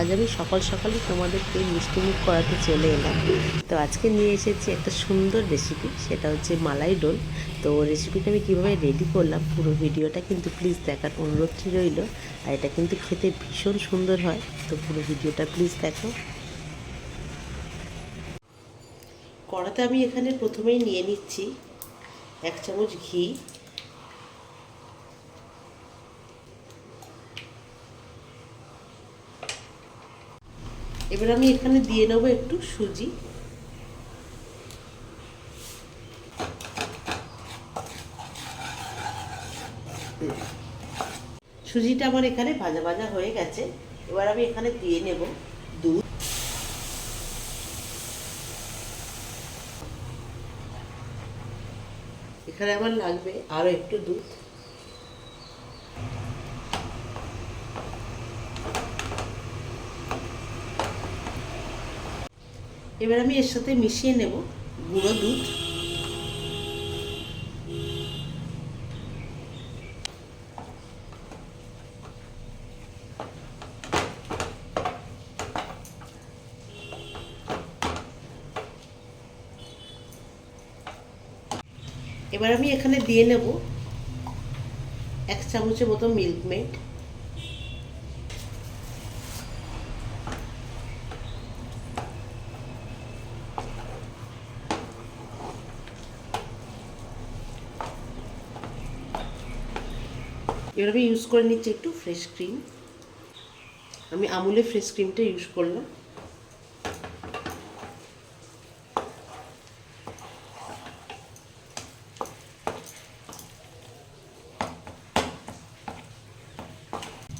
আজ আমি সকাল সকালই তোমাদেরকে মিষ্টি মুখ করাতে চলে এলাম। তো আজকে নিয়ে এসেছি একটা সুন্দর রেসিপি সেটা হচ্ছে মালাই ডোল তো রেসিপিটা আমি কীভাবে রেডি করলাম পুরো ভিডিওটা কিন্তু প্লিজ দেখার অনুরোধটি রইল। আর এটা কিন্তু খেতে ভীষণ সুন্দর হয়, তো পুরো ভিডিওটা প্লিজ দেখো। কড়াতে আমি এখানে প্রথমেই নিয়ে নিচ্ছি এক চামচ ঘি এবার আমি এখানে দিয়ে নেব একটু সুজি। সুজিটা আমার এখানে ভাজা ভাজা হয়ে গেছে। এবার আমি এখানে দিয়ে নেব দুধ। এখানে আমার লাগবে আরও একটু দুধ। এবার আমি এর সাথে মিশিয়ে নেব গুঁড়ো দুধ। এবার আমি এখানে দিয়ে নেব এক চামচের মতো মিল্ক মেড এবার আমি ইউজ করে নিচ্ছি একটু ফ্রেশ ক্রিম আমি আমুলে ফ্রেশ ক্রিমটা ইউজ করলাম।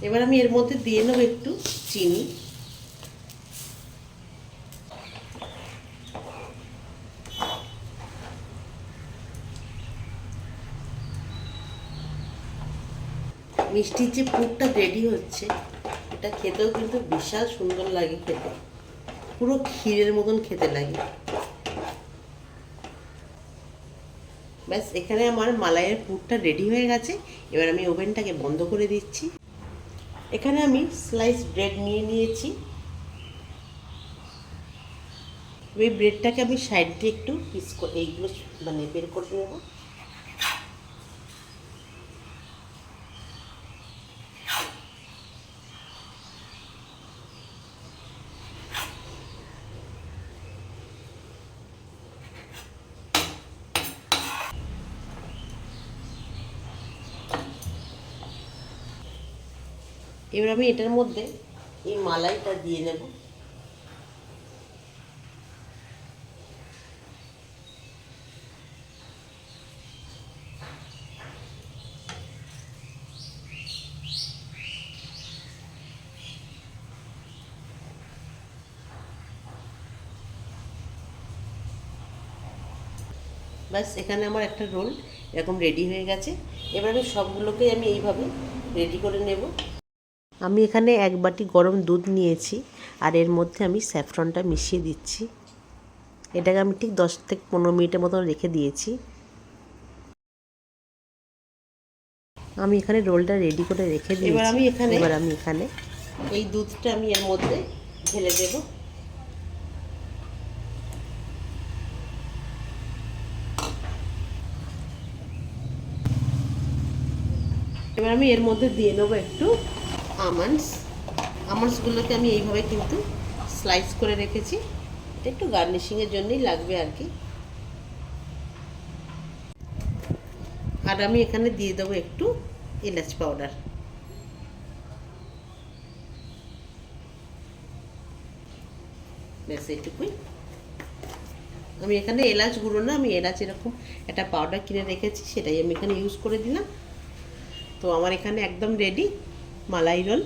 এবার আমি এর মধ্যে দিয়ে নেব একটু চিনি। মিষ্টির যে পুরটা রেডি হচ্ছে, এটা খেতেও কিন্তু বিশাল সুন্দর লাগে খেতে। পুরো ক্ষীরের মতন খেতে লাগে। ব্যাস, এখানে আমার মালাইয়ের পুরটা রেডি হয়ে গেছে। এবার আমি ওভেনটাকে বন্ধ করে দিচ্ছি। এখানে আমি স্লাইস ব্রেড নিয়ে নিয়েছি। এই ব্রেডটাকে আমি সাইড দিয়ে একটু পিস করে, এইগুলো মানে বের করে নেব। এবার আমি এটার মধ্যে এই মালাইটা দিয়ে নেব। ব্যাস, এখানে আমার একটা রোল এরকম রেডি হয়ে গেছে। এবার আমি সবগুলোকে আমি এইভাবে রেডি করে নেব। আমি এখানে এক বাটি গরম দুধ নিয়েছি আর এর মধ্যে আমি স্যাফরনটা মিশিয়ে দিচ্ছি। এটাকে আমি ঠিক দশ থেকে পনেরো মিনিটের মতন রেখে দিয়েছি। আমি এখানে রোলটা রেডি করে রেখে দিয়েছি। এবার আমি এখানে এবার আমি এখানে এই দুধটা আমি এর মধ্যে ঢেলে দেব। এবার আমি এর মধ্যে দিয়ে নেব একটু আমন্ডস। আমন্ডসগুলোকে আমি এইভাবে কিন্তু স্লাইস করে রেখেছি। এটা একটু গার্নিশিংয়ের জন্যই লাগবে আর কি। আর আমি এখানে দিয়ে দেবো একটু এলাচ পাউডার। ব্যাস আমি এখানে এলাচ গুঁড়ো না, আমি এলাচ এরকম একটা পাউডার কিনে রেখেছি, সেটাই আমি এখানে ইউজ করে দিলাম। তো আমার এখানে একদম রেডি মালাই রোল।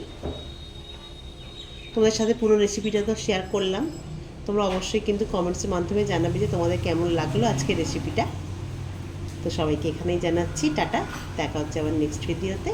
তোমাদের সাথে পুরো রেসিপিটা তো শেয়ার করলাম। তোমরা অবশ্যই কিন্তু কমেন্টসের মাধ্যমে জানাবে যে তোমাদের কেমন লাগল আজকে রেসিপিটা তো সবাইকে এখানেই জানাচ্ছি, টাটা। দেখা হচ্ছে আবার নেক্সট ভিডিওতে